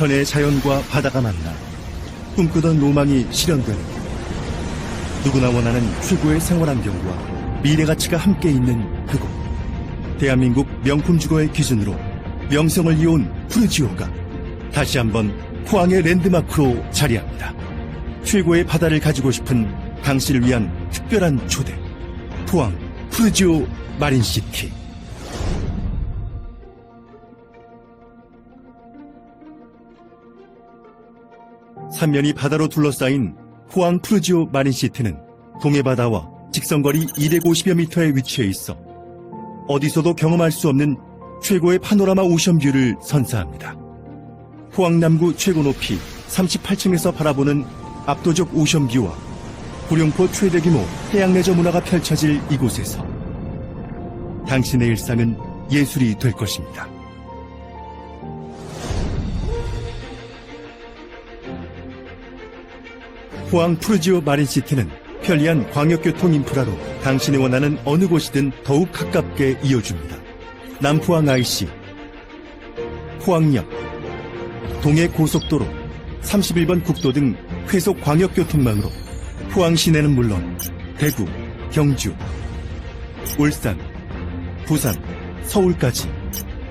전의 자연과 바다가 만나 꿈꾸던 로망이 실현되는 곳. 누구나 원하는 최고의 생활 환경과 미래 가치가 함께 있는 그곳. 대한민국 명품 주거의 기준으로 명성을 이어온 푸르지오가 다시 한번 포항의 랜드마크로 자리합니다. 최고의 바다를 가지고 싶은 당신을 위한 특별한 초대. 포항 푸르지오 마린시티. 삼면이 바다로 둘러싸인 포항 푸르지오 마린시티는 동해바다와 직선거리 250여 미터에 위치해 있어 어디서도 경험할 수 없는 최고의 파노라마 오션뷰를 선사합니다. 포항 남구 최고 높이 38층에서 바라보는 압도적 오션뷰와 구룡포 최대 규모 해양 레저 문화가 펼쳐질 이곳에서 당신의 일상은 예술이 될 것입니다. 포항 푸르지오 마린시티는 편리한 광역교통 인프라로 당신이 원하는 어느 곳이든 더욱 가깝게 이어줍니다. 남포항 IC, 포항역, 동해 고속도로, 31번 국도 등 회속 광역교통망으로 포항 시내는 물론 대구, 경주, 울산, 부산, 서울까지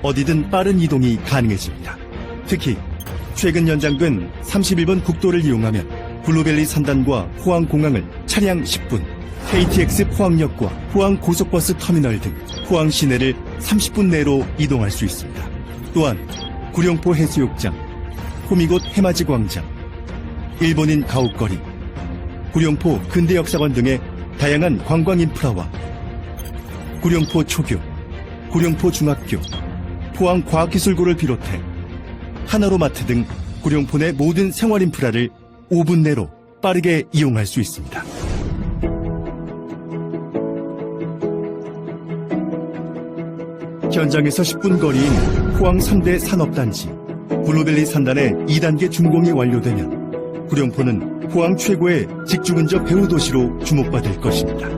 어디든 빠른 이동이 가능해집니다. 특히 최근 연장된 31번 국도를 이용하면 블루벨리 산단과 포항공항을 차량 10분, KTX 포항역과 포항 고속버스 터미널 등 포항 시내를 30분 내로 이동할 수 있습니다. 또한 구룡포 해수욕장, 호미곶 해맞이 광장, 일본인 가옥거리, 구룡포 근대역사관 등의 다양한 관광 인프라와 구룡포 초교, 구룡포 중학교, 포항 과학기술고를 비롯해 하나로마트 등 구룡포 내 모든 생활 인프라를 5분 내로 빠르게 이용할 수 있습니다. 현장에서 10분 거리인 포항 3대 산업단지 블루벨리 산단의 2단계 준공이 완료되면 구룡포는 포항 최고의 직주근접 배후 도시로 주목받을 것입니다.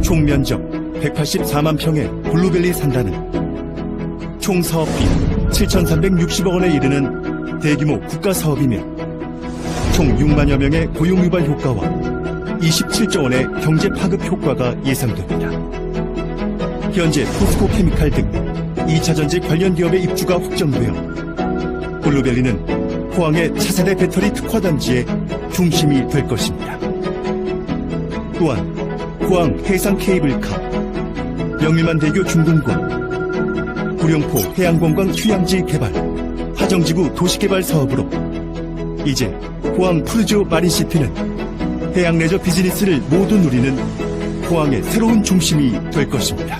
총 면적 184만 평의 블루벨리 산단은 총 사업비 7,360억 원에 이르는 대규모 국가 사업이며 총 6만여 명의 고용 유발 효과와 27조 원의 경제 파급 효과가 예상됩니다. 현재 포스코 케미칼 등 2차 전지 관련 기업의 입주가 확정되어 블루벨리는 포항의 차세대 배터리 특화 단지의 중심이 될 것입니다. 또한 포항 해상 케이블카, 영일만 대교 중공과 구룡포 해양관광 휴양지 개발, 하정지구 도시개발 사업으로 이제 포항 푸르지오 마린시티는 해양 레저 비즈니스를 모두 누리는 포항의 새로운 중심이 될 것입니다.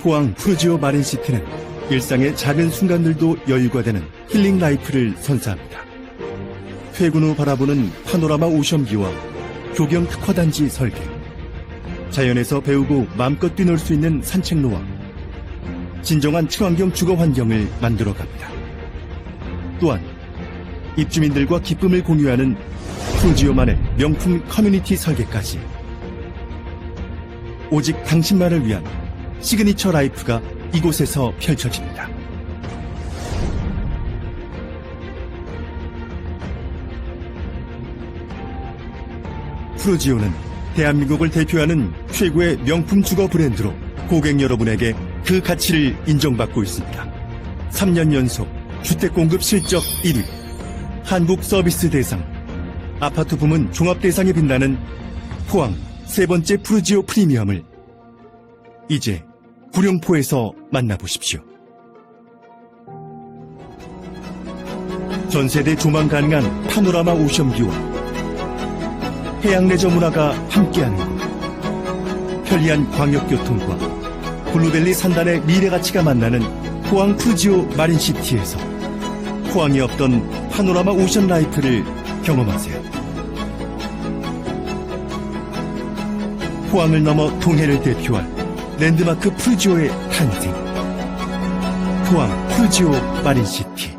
포항 푸르지오 마린시티는 일상의 작은 순간들도 여유가 되는 힐링 라이프를 선사합니다. 퇴근 후 바라보는 파노라마 오션 뷰와 조경 특화단지 설계, 자연에서 배우고 마음껏 뛰놀 수 있는 산책로와 진정한 친환경 주거 환경을 만들어 갑니다. 또한 입주민들과 기쁨을 공유하는 푸르지오만의 명품 커뮤니티 설계까지 오직 당신만을 위한 시그니처 라이프가 이곳에서 펼쳐집니다. 프로지오는 대한민국을 대표하는 최고의 명품 주거 브랜드로 고객 여러분에게 그 가치를 인정받고 있습니다. 3년 연속 주택 공급 실적 1위, 한국 서비스 대상, 아파트 부문 종합 대상에 빛나는 포항 세 번째 프루지오 프리미엄을 이제 구룡포에서 만나보십시오. 전세대 조망 가능한 파노라마 오션뷰와 해양 레저 문화가 함께하는 곳. 편리한 광역교통과 블루벨리 산단의 미래 가치가 만나는 포항 푸지오 마린시티에서 포항에 없던 파노라마 오션 라이프를 경험하세요. 포항을 넘어 동해를 대표할 랜드마크 푸지오의 탄생. 포항 푸지오 마린시티.